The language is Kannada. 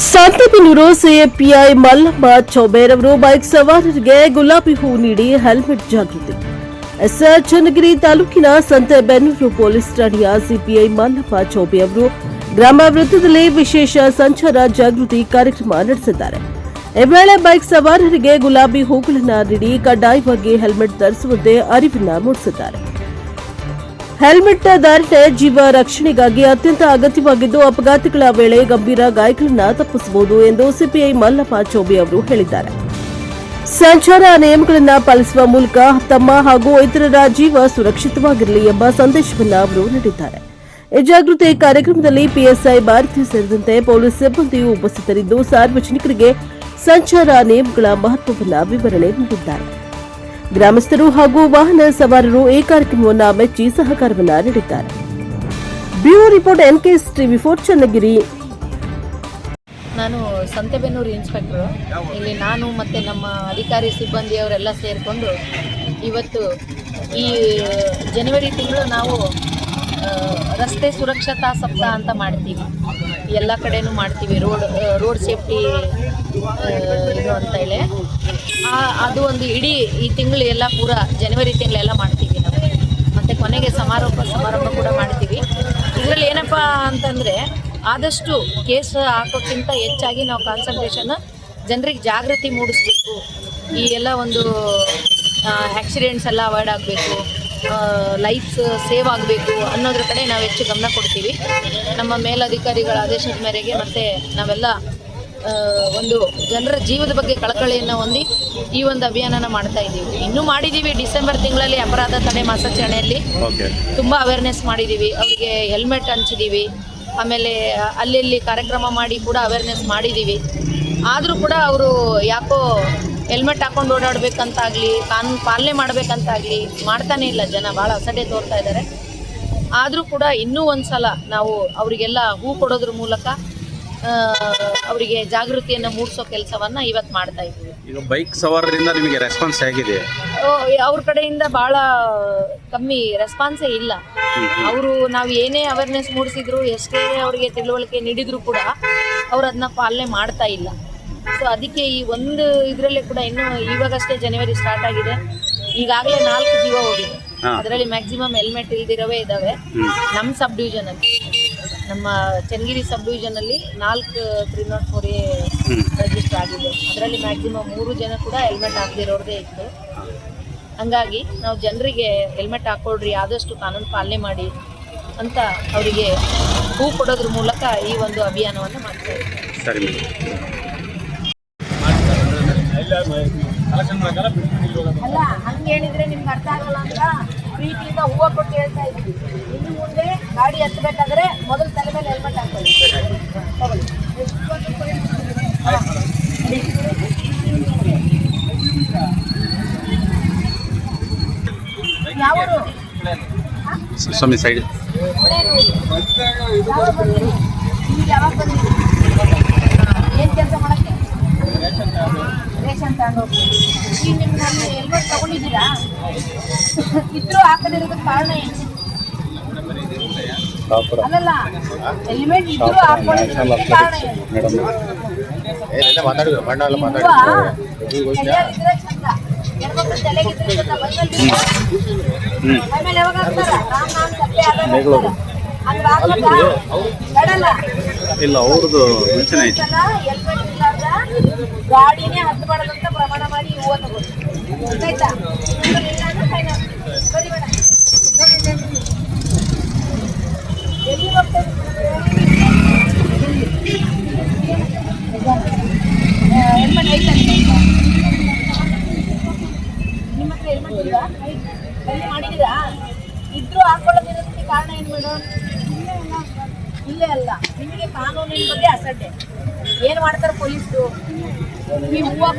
ಸಂತೆಬೆನ್ನೂರು ಸಿಎಪಿಐ ಮಲ್ಲಮ್ಮ ಚೌಬೇರವರು ಬೈಕ್ ಸವಾರರಿಗೆ ಗುಲಾಬಿ ಹೂ ನೀಡಿ ಹೆಲ್ಮೆಟ್ ಜಾಗೃತಿ. ಎಸ್ಆರ್ ಚನ್ನಗಿರಿ ತಾಲೂಕಿನ ಸಂತೆಬೆನ್ನೂರು ಪೊಲೀಸ್ ಠಾಣೆಯ ಸಿಪಿಐ ಮಲ್ಲಮ್ಮ ಚೌಬೆ ಅವರು ಗ್ರಾಮ ವೃತ್ತದಲ್ಲಿ ವಿಶೇಷ ಸಂಚಾರ ಜಾಗೃತಿ ಕಾರ್ಯಕ್ರಮ ನಡೆಸಿದ್ದಾರೆ. ಈ ವೇಳೆ ಬೈಕ್ ಸವಾರರಿಗೆ ಗುಲಾಬಿ ಹೂಗಳನ್ನು ನೀಡಿ ಕಡ್ಡಾಯವಾಗಿ ಹೆಲ್ಮೆಟ್ ಧರಿಸುವಂತೆ ಅರಿವನ್ನ ಮೂಡಿಸಿದ್ದಾರೆ. ಹೆಲ್ಮೆಟ್ ಧಾರಣೆ ಜೀವ ರಕ್ಷಣೆಗಾಗಿ ಅತ್ಯಂತ ಅಗತ್ಯವಾಗಿದ್ದು ಅಪಘಾತಗಳ ವೇಳೆ ಗಂಭೀರ ಗಾಯಗಳನ್ನು ತಪ್ಪಿಸಬಹುದು ಎಂದು ಸಿಪಿಐ ಮಲ್ಲಪ್ಪ ಚೌಬೆ ಅವರು ಹೇಳಿದ್ದಾರೆ. ಸಂಚಾರ ನಿಯಮಗಳನ್ನು ಪಾಲಿಸುವ ಮೂಲಕ ತಮ್ಮ ಹಾಗೂ ಇತರರ ಜೀವ ಸುರಕ್ಷಿತವಾಗಿರಲಿ ಎಂಬ ಸಂದೇಶವನ್ನು ಅವರು ನೀಡಿದ್ದಾರೆ. ಈ ಜಾಗೃತಿ ಕಾರ್ಯಕ್ರಮದಲ್ಲಿ ಪಿಎಸ್ಐ ಭಾರತೀಯ ಸೇರಿದಂತೆ ಪೊಲೀಸ್ ಸಿಬ್ಬಂದಿಯು ಉಪಸ್ಥಿತರಿದ್ದು ಸಾರ್ವಜನಿಕರಿಗೆ ಸಂಚಾರ ನಿಯಮಗಳ ಮಹತ್ವವನ್ನು ವಿವರಣೆ ನೀಡಿದ್ದಾರೆ. ಗ್ರಾಮಸ್ಥರು ಹಾಗೂ ವಾಹನ ಸವಾರರು ಈ ಕಾರ್ಯಕ್ರಮವನ್ನು ಮೆಚ್ಚಿ ಸಹಕಾರವನ್ನು ನೀಡಿದ್ದಾರೆ. Bureau report NKS TV four Channagiri. ನಾನು ಸಂತೆಬೆನ್ನೂರು ಇನ್ಸ್ಪೆಕ್ಟರ್. ಇಲ್ಲಿ ನಾನು ಮತ್ತು ನಮ್ಮ ಅಧಿಕಾರಿ ಸಿಬ್ಬಂದಿಯವರೆಲ್ಲ ಸೇರಿಕೊಂಡು ಇವತ್ತು ಈ ಜನವರಿ ತಿಂಗಳು ನಾವು ರಸ್ತೆ ಸುರಕ್ಷತಾ ಸಪ್ತಾಹ ಅಂತ ಮಾಡ್ತೀವಿ. ಎಲ್ಲ ಕಡೆನೂ ಮಾಡ್ತೀವಿ. ರೋಡ್ ರೋಡ್ ಸೇಫ್ಟಿ ಇದು ಅಂತ ಹೇಳಿ. ಅದು ಒಂದು ಇಡೀ ಈ ತಿಂಗಳು ಎಲ್ಲ ಪೂರ ಜನವರಿ ತಿಂಗಳೆಲ್ಲ ಮಾಡ್ತೀವಿ ನಾವು. ಮತ್ತು ಕೊನೆಗೆ ಸಮಾರೋಪ, ಸಮಾರಂಭ ಕೂಡ ಮಾಡ್ತೀವಿ. ಇದರಲ್ಲಿ ಏನಪ್ಪ ಅಂತಂದರೆ ಆದಷ್ಟು ಕೇಸ್ ಹಾಕೋಕ್ಕಿಂತ ಹೆಚ್ಚಾಗಿ ನಾವು ಕಾನ್ಸಂಟ್ರೇಷನ್ ಜನರಿಗೆ ಜಾಗೃತಿ ಮೂಡಿಸ್ಬೇಕು. ಈ ಎಲ್ಲ ಒಂದು ಆ್ಯಕ್ಸಿಡೆಂಟ್ಸ್ ಎಲ್ಲ ಅವಾಯ್ಡ್ ಆಗಬೇಕು. ಲೈಫ್ಸ್ ಸೇವ್ ಆಗಬೇಕು ಅನ್ನೋದ್ರ ಕಡೆ ನಾವು ಹೆಚ್ಚು ಗಮನ ಕೊಡ್ತೀವಿ. ನಮ್ಮ ಮೇಲಧಿಕಾರಿಗಳ ಆದೇಶದ ಮೇರೆಗೆ ಮತ್ತು ನಾವೆಲ್ಲ ಒಂದು ಜನರ ಜೀವದ ಬಗ್ಗೆ ಕಳಕಳಿಯನ್ನು ಹೊಂದಿ ಈ ಒಂದು ಅಭಿಯಾನನ ಮಾಡ್ತಾ ಇದ್ದೀವಿ. ಇನ್ನೂ ಮಾಡಿದ್ದೀವಿ ಡಿಸೆಂಬರ್ ತಿಂಗಳಲ್ಲಿ ಅಪರಾಧ ತಡೆ ಮಾಸಾಚರಣೆಯಲ್ಲಿ. ತುಂಬ ಅವೇರ್ನೆಸ್ ಮಾಡಿದ್ದೀವಿ ಅವರಿಗೆ ಹೆಲ್ಮೆಟ್ ಹಂಚಿದ್ದೀವಿ ಆಮೇಲೆ ಅಲ್ಲಲ್ಲಿ ಕಾರ್ಯಕ್ರಮ ಮಾಡಿ ಕೂಡ ಅವೇರ್ನೆಸ್ ಮಾಡಿದ್ದೀವಿ ಆದರೂ ಕೂಡ ಅವರು ಯಾಕೋ ಹೆಲ್ಮೆಟ್ ಹಾಕೊಂಡು ಓಡಾಡಬೇಕಂತಾಗಲಿ ಕಾನೂನು ಪಾಲನೆ ಮಾಡಬೇಕಂತಾಗಲಿ ಮಾಡ್ತಾನೇ ಇಲ್ಲ ಜನ ಭಾಳ ಅಸಡ್ಡೆ ತೋರ್ತಾ ಇದ್ದಾರೆ ಆದರೂ ಕೂಡ ಇನ್ನೂ ಒಂದು ಸಲ ನಾವು ಅವರಿಗೆಲ್ಲ ಹೂ ಕೊಡೋದ್ರ ಮೂಲಕ ಅವರಿಗೆ ಜಾಗೃತಿಯನ್ನು ಮೂಡಿಸೋ ಕೆಲಸವನ್ನು ಇವತ್ತು ಮಾಡ್ತಾ ಇದ್ದೀವಿ. ಈಗ ಬೈಕ್ ಸವಾರರಿಂದ ನಿಮಗೆ ರೆಸ್ಪಾನ್ಸ್ ಹೇಗಿದೆ? ಅವ್ರ ಕಡೆಯಿಂದ ಭಾಳ ಕಮ್ಮಿ ರೆಸ್ಪಾನ್ಸೇ ಇಲ್ಲ. ಅವರು ನಾವು ಏನೇ ಅವೇರ್ನೆಸ್ ಮೂಡಿಸಿದ್ರು ಎಷ್ಟೇ ಅವರಿಗೆ ತಿಳುವಳಿಕೆ ನೀಡಿದ್ರು ಕೂಡ ಅವ್ರು ಅದನ್ನ ಪಾಲನೆ ಮಾಡ್ತಾ ಇಲ್ಲ. ಸೊ ಅದಕ್ಕೆ ಈ ಒಂದು ಇದರಲ್ಲೇ ಕೂಡ ಇನ್ನು ಇವಾಗಷ್ಟೇ ಜನವರಿ ಸ್ಟಾರ್ಟ್ ಆಗಿದೆ. ಈಗಾಗಲೇ ನಾಲ್ಕು ಜೀವ ಹೋಗಿದೆ. ಅದರಲ್ಲಿ ಮ್ಯಾಕ್ಸಿಮಮ್ ಹೆಲ್ಮೆಟ್ ಇಲ್ದಿರೋವೇ ಇದಾವೆ. ನಮ್ಮ ಸಬ್ ಡಿವಿಷನಲ್ಲಿ ನಮ್ಮ ಚನ್ನಗಿರಿ ಸಬ್ ಡಿವಿಷನಲ್ಲಿ ನಾಲ್ಕು three not four A register ಆಗಿದೆ. ಅದರಲ್ಲಿ ಮ್ಯಾಕ್ಸಿಮಮ್ ಮೂರು ಜನ ಕೂಡ ಹೆಲ್ಮೆಟ್ ಹಾಕ್ದಿರೋರದೇ ಇತ್ತು. ಹಂಗಾಗಿ ನಾವು ಜನರಿಗೆ ಹೆಲ್ಮೆಟ್ ಹಾಕೊಳ್ರಿ ಆದಷ್ಟು ಕಾನೂನು ಪಾಲನೆ ಮಾಡಿ ಅಂತ ಅವರಿಗೆ ಹೂ ಕೊಡೋದ್ರ ಮೂಲಕ ಈ ಒಂದು ಅಭಿಯಾನವನ್ನು ಮಾಡ್ತಾ ಇದ್ದೀವಿ. ಅಲ್ಲ ಹಂಗೆ ಹೇಳಿದ್ರೆ ನಿಮ್ಗೆ ಅರ್ಥ ಆಗಲ್ಲ ಅಂತ ಪ್ರೀತಿಯಿಂದ ಹೂವು ಕೊಟ್ಟು ಹೇಳ್ತಾ ಇದ್ವಿ ಇನ್ನು ಮುಂದೆ ಗಾಡಿ ಹತ್ತಬೇಕಾದ್ರೆ ಮೊದಲು ತಲೆ ಮೇಲೆ ಹೆಲ್ಮೆಟ್ ಹಾಕೊಳ್ಳಿ. ಯಾವರು? ಸ್ವಾಮಿ ಸೈಡ್ ಯಾವಾಗ ಬಂದಿರಿ? ಈಗ ಯಾವಾಗ ಬಂದಿರಿ? ಏನು ಕೆಲಸ ಮಾಡಕ್ಕೆ? ರೇಷನ್ ಈಗ ನಿಮ್ಗೆ ನಾನು ಹೆಲ್ಮೆಟ್ ತಗೊಂಡಿದ್ದೀರಾ? ಇದ್ರೂ ಹಾಕದಿರೋದಕ್ಕೆ ಕಾರಣ ಏನು? ಅಲ್ಲಲ್ಲ ಹೆಲ್ಮೆಟ್ ಇದ್ರೂ ಹಾಕೊಂಡಿರೋದಕ್ಕೆ ಕಾರಣ ಏನು? ಮಾತಾಡಿದ್ರು ಎಲ್ಲ ಇಲ್ಲ ಅವ್ರದ್ದು ಮುಂಚೆನೇ ಐತೆ ಗಾಡಿನೇ ಹತ್ತಬಾರ್ದಂತ ಪ್ರಮಾಣ ಮಾಡಿ ಹೂವ ತಗೋದು ಗೊತ್ತಾಯ್ತಾ ಸರಿ ಮೇಡಮ್. ಎಲ್ಲಿ ಹೋಗ್ತಾ ಹೆಲ್ಮೆಟ್ ಐತಾ ನಿಮ್ಮ ಹತ್ರ ಹೆಲ್ಮೆಟ್ ಇಲ್ವಾ ಎಲ್ಲಿ ಮಾಡಿದ್ದೀರಾ? ಇದ್ರೂ ಹಾಕೊಳ್ಳೋದಿರೋದಕ್ಕೆ ಕಾರಣ ಏನು ಮೇಡಮ್? ಇಲ್ಲೇ ಅಲ್ಲ. ನಿಮಗೆ ಕಾನೂನಿನ ಬಗ್ಗೆ ಅಸಡ್ಡೆ. ಏನು ಮಾಡ್ತಾರೆ ಪೊಲೀಸರು?